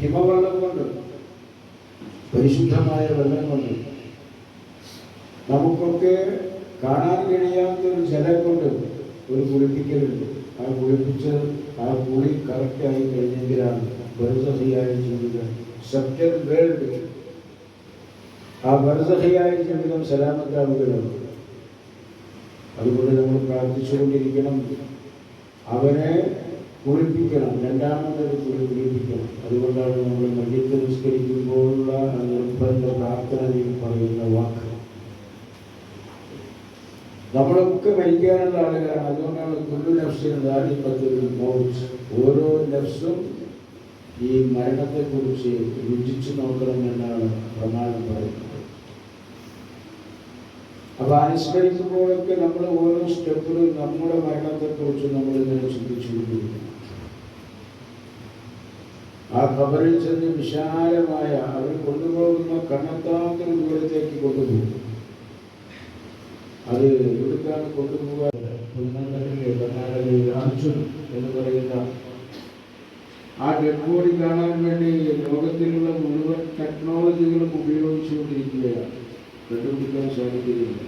ഹിമവെള്ളം കൊണ്ട് പരിശുദ്ധമായ വെള്ളം കൊണ്ട് നമുക്കൊക്കെ കാണാൻ കഴിയാത്തൊരു ജലം കൊണ്ട് ഒരു കുളിപ്പിക്കലുണ്ട്. ആ കുളിപ്പിച്ച് ആ കുളി കറക്റ്റായി കഴിഞ്ഞെങ്കിലാണ് ബർസഹിയായ ജീവിതം സത്യൻ വേൾഡ് ആ ബർസഹിയായ ജീവിതം സലാമത്താവുകയാണ് അതുകൊണ്ട് നമ്മൾ പ്രാർത്ഥിച്ചുകൊണ്ടിരിക്കണം. അവനെ കുളിപ്പിക്കണം. രണ്ടാമതൊരു കുളി കുളിപ്പിക്കണം. അതുകൊണ്ടാണ് നമ്മൾ മയ്യത്ത് നിസ്കരിക്കുമ്പോഴുള്ള നിർബന്ധ പ്രാർത്ഥനയിൽ പറയുന്ന വാക്ക്. നമ്മളൊക്കെ മരിക്കാനുള്ള ആളുകളാണ്. അതുകൊണ്ടാണ് കുല്ലു നഫ്സിന് ദാരിപ്പത്തൊരു മോഹിച്ച് ഓരോ നഫ്സും ഈ മരണത്തെക്കുറിച്ച് രുചിച്ചു നോക്കണം എന്നാണ് പ്രമാണം പറയുന്നത്. അപ്പൊ അനുസ്മരിക്കുമ്പോഴൊക്കെ നമ്മൾ ഓരോ സ്റ്റെപ്പിലും നമ്മുടെ മരണത്തെക്കുറിച്ച് നമ്മൾ ഇങ്ങനെ ചിന്തിച്ചുകൊണ്ടിരിക്കും ആ ഖബറിൽ ചെന്ന് വിശാലമായ അവർ കൊണ്ടുപോകുന്ന കണ്ണത്താത്ത ദൂരത്തേക്ക് കൊണ്ടുപോകും. അത് എവിടുക്കാണ് കൊണ്ടുപോകാൻ? കുന്നങ്കലിലെ കർണാടകയിൽ അർജുൻ എന്ന് പറയുന്ന ആ ഡെഡ് ബോഡി കാണാൻ വേണ്ടി ലോകത്തിലുള്ള മുഴുവൻ ടെക്നോളജികളും ഉപയോഗിച്ചുകൊണ്ടിരിക്കുകയാണ്. കണ്ടുപിടിക്കാൻ സാധിക്കുകയില്ല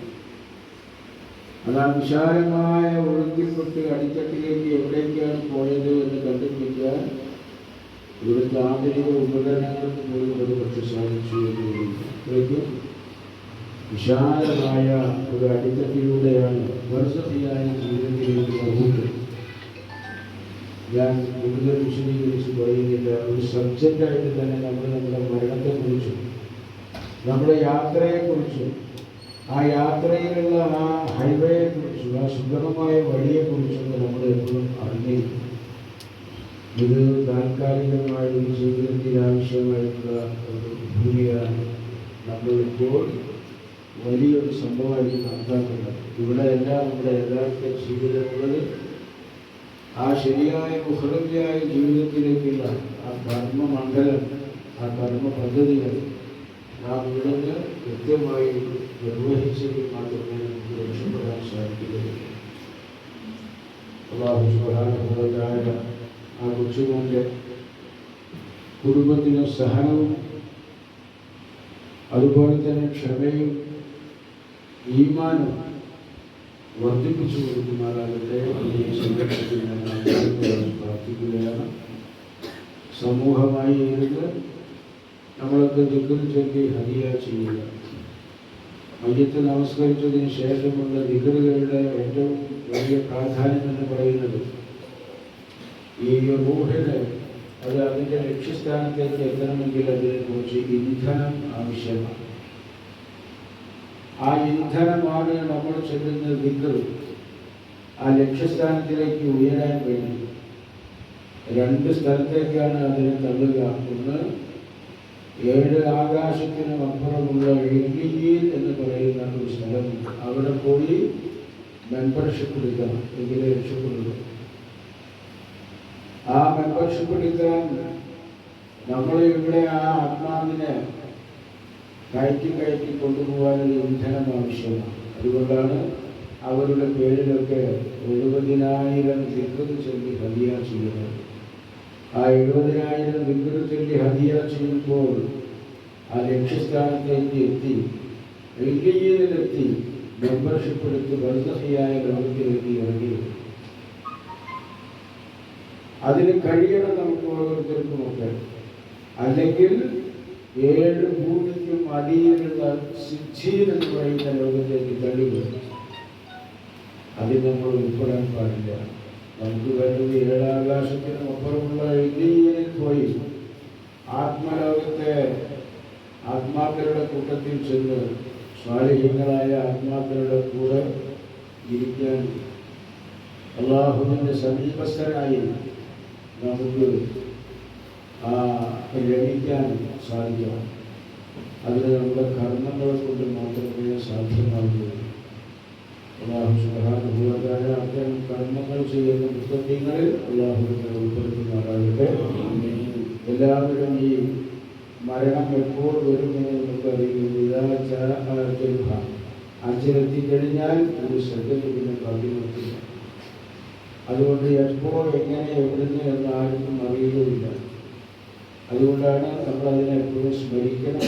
അതാ വിശാലമായ ഒഴുക്കിൽപ്പെട്ട് അടിത്തട്ടിലേക്ക് എവിടേക്കാണ് പോയത് എന്ന് കണ്ടുപിടിക്കാൻ ഇവിടുത്തെ ആന്തരിക ഉപകരണങ്ങൾക്ക് പോലും പക്ഷെ സാധിച്ചു എന്ന് വിശാലമായ ഒരു അടിത്തട്ടിലൂടെയാണ് വർഷത്തിയായ ജീവിതത്തിലേക്ക് റൂട്ട് ഞാൻ കൂടുതൽ വിശദീകരിച്ച് പറയുന്നില്ല. ഒരു സബ്ജക്റ്റായിട്ട് തന്നെ നമ്മൾ നമ്മുടെ മരണത്തെക്കുറിച്ചും നമ്മുടെ യാത്രയെക്കുറിച്ചും ആ യാത്രയിലുള്ള ആ ഹൈവേയെക്കുറിച്ചും ആ സുഗമമായ വഴിയെക്കുറിച്ചും നമ്മൾ എപ്പോഴും അറിഞ്ഞിരിക്കും ഇത് താൽക്കാലികമായ ജീവിതത്തിൽ ആവശ്യമായിട്ടുള്ള ഒരു ഭൂമിയാണ് നമ്മളിപ്പോൾ വലിയൊരു സംഭവമായിട്ട് കണക്കാക്കുന്നത് ഇവിടെ എല്ലാം നമ്മുടെ യഥാർത്ഥ ജീവിതങ്ങൾ ആ ശരിയായ മുഹറവിയായ ജീവിതത്തിലേക്കുള്ള ആ കർമ്മമണ്ഡലം ആ കർമ്മ പദ്ധതികൾ നാം ഇവിടുന്ന് കൃത്യമായി നിർവഹിച്ചെങ്കിൽ മാത്രമേ നമുക്ക് രക്ഷപ്പെടാൻ സാധിക്കുകയുള്ളൂ. അള്ളാഹു സുബ്ഹാനഹുവതആല ആ കൊച്ചുമോന്റെ കുടുംബത്തിന് സഹനവും അതുപോലെ തന്നെ ക്ഷമയും ഈമാനും വർദ്ധിപ്പിച്ചു കൊടുക്കുമാറാകട്ടെ അതിനെ സംരക്ഷിക്കുന്ന പ്രാർത്ഥിക്കുകയാണ്. സമൂഹമായി ഇരുന്ന് നമ്മളൊക്കെ ദിക്കർ ചൊല്ലി ഹരിയ ചെയ്യുക. മയ്യത്ത് നമസ്കരിച്ചതിന് ശേഷമുള്ള ദിക്കറുകളുടെ ഏറ്റവും വലിയ പ്രാധാന്യം എന്ന് പറയുന്നത് ഈ റൂഹിന് അത് അതിന്റെ ലക്ഷ്യസ്ഥാനത്തേക്ക് എത്തണമെങ്കിൽ അതിനെക്കുറിച്ച് ഇന്ധനം ആവശ്യമാണ്. ആ ഇന്ധനമാണ് നമ്മൾ ചെല്ലുന്ന ദിക്കർ ആ ലക്ഷ്യസ്ഥാനത്തിലേക്ക് ഉയരാൻ വേണ്ടി രണ്ട് സ്ഥലത്തേക്കാണ് അതിനെ തള്ളുക ഒന്ന് ഏഴ് ആകാശത്തിനും അപ്പുറമുള്ള എഴുതിയിൽ എന്ന് പറയുന്ന ഒരു സ്ഥലമുണ്ട്. അവിടെ പോയി മെമ്പർഷിപ്പ് എടുക്കണം എങ്കിലേ രക്ഷപ്പെടുള്ളൂ. ആ മെമ്പർഷിപ്പ് എടുക്കാൻ നമ്മൾ ഇവിടെ ആ ആത്മാവിനെ കയറ്റി കയറ്റി കൊണ്ടുപോകാനൊരു ഇന്ധനം ആവശ്യമാണ്. അതുകൊണ്ടാണ് അവരുടെ പേരിലൊക്കെ എഴുപതിനായിരം ദിക്കറ് ചൊല്ലി ഹതിയ ചെയ്യുന്നത്. ആ എഴുപതിനായിരം ദിക്കറ് ചൊല്ലി ഹതിയ ചെയ്യുമ്പോൾ ആ ലക്ഷ്യസ്ഥാനത്തേക്ക് എത്തി എൽഗയിലെത്തി മെമ്പർഷിപ്പ് എടുത്ത് ബന്ധഹിയായ ലോകത്തിലേക്ക് ഇറങ്ങി. അതിന് കഴിയണം നമുക്ക് ഓരോരുത്തർക്കും ഒക്കെ അല്ലെങ്കിൽ ഏഴ് ഭൂമിക്കും അടിയിലുള്ള സിദ്ധിയിൽ എന്ന് പറയുന്ന ലോകത്തേക്ക് തള്ളിവിടും. അതിൽ നമ്മൾ ഉൾപ്പെടാൻ പാടില്ല. നമുക്ക് വേണ്ടത് ഏഴാകാശത്തിനും അപ്പുറമുള്ള എഴുതിയിൽ പോയി ആത്മലോകത്തെ ആത്മാക്കളുടെ കൂട്ടത്തിൽ ചെന്ന് സ്വാലിഹ്യങ്ങളായ ആത്മാക്കളുടെ കൂടെ ഇരിക്കാൻ അള്ളാഹുവിന്റെ സമീപസ്ഥനായി നമുക്ക് രമിക്കാൻ സാധിക്കണം. അതിന് നമ്മുടെ കർമ്മങ്ങളെ കൊണ്ട് മാത്രമേ സാധ്യമാകുകയുള്ളൂ അള്ളാഹു സുബ്ഹാനഹുവതആല അത്തരം കർമ്മങ്ങൾ ചെയ്യുന്ന പുസ്തകങ്ങളിൽ അള്ളാഹുവിനെ ഉൾപ്പെടുത്തുന്നതാകട്ടെ എല്ലാവരും ഈ മരണം എപ്പോൾ വരുമെന്ന് നമുക്കറിയുന്നത് അഞ്ചിലെത്തി കഴിഞ്ഞാൽ ഒരു ശ്രദ്ധ പിന്നെ നിർത്തില്ല. അതുകൊണ്ട് എപ്പോൾ എങ്ങനെ എവിടുന്ന് എന്ന് ആർക്കും അറിയുകയില്ല. അതുകൊണ്ടാണ് നമ്മളതിനെ എപ്പോഴും സ്മരിക്കണം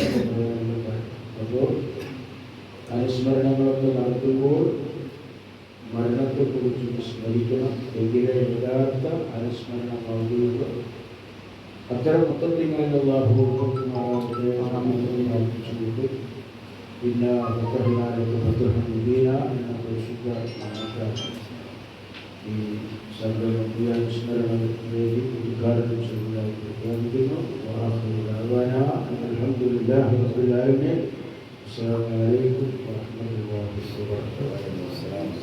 അപ്പോൾ അനുസ്മരണങ്ങളൊക്കെ നടത്തുമ്പോൾ മരണത്തെക്കുറിച്ച് സ്മരിക്കണം. എങ്കിലേ യഥാർത്ഥ അനുസ്മരണമാകുകയുള്ളൂ അത്തരം മൊത്തത്തിലുള്ള അർപ്പിച്ചുകൊണ്ട് പിന്നെ ഭദ്രനാലൊക്കെ ഭദ്രഹം മുദീന എന്ന പരിശുദ്ധ ഈ സംഘം ഈ അനുസ്മരണ വേദി ഉദ്ഘാടനം ചെയ്യുന്നതായി പ്രഖ്യാപിക്കുന്നു അലഹമുല്ലാഹി റബ്ബിൽ ആലമീൻ അസ്സലാമു അലൈക്കും വറഹ്മത്തുള്ളാഹി വബറകാതുഹു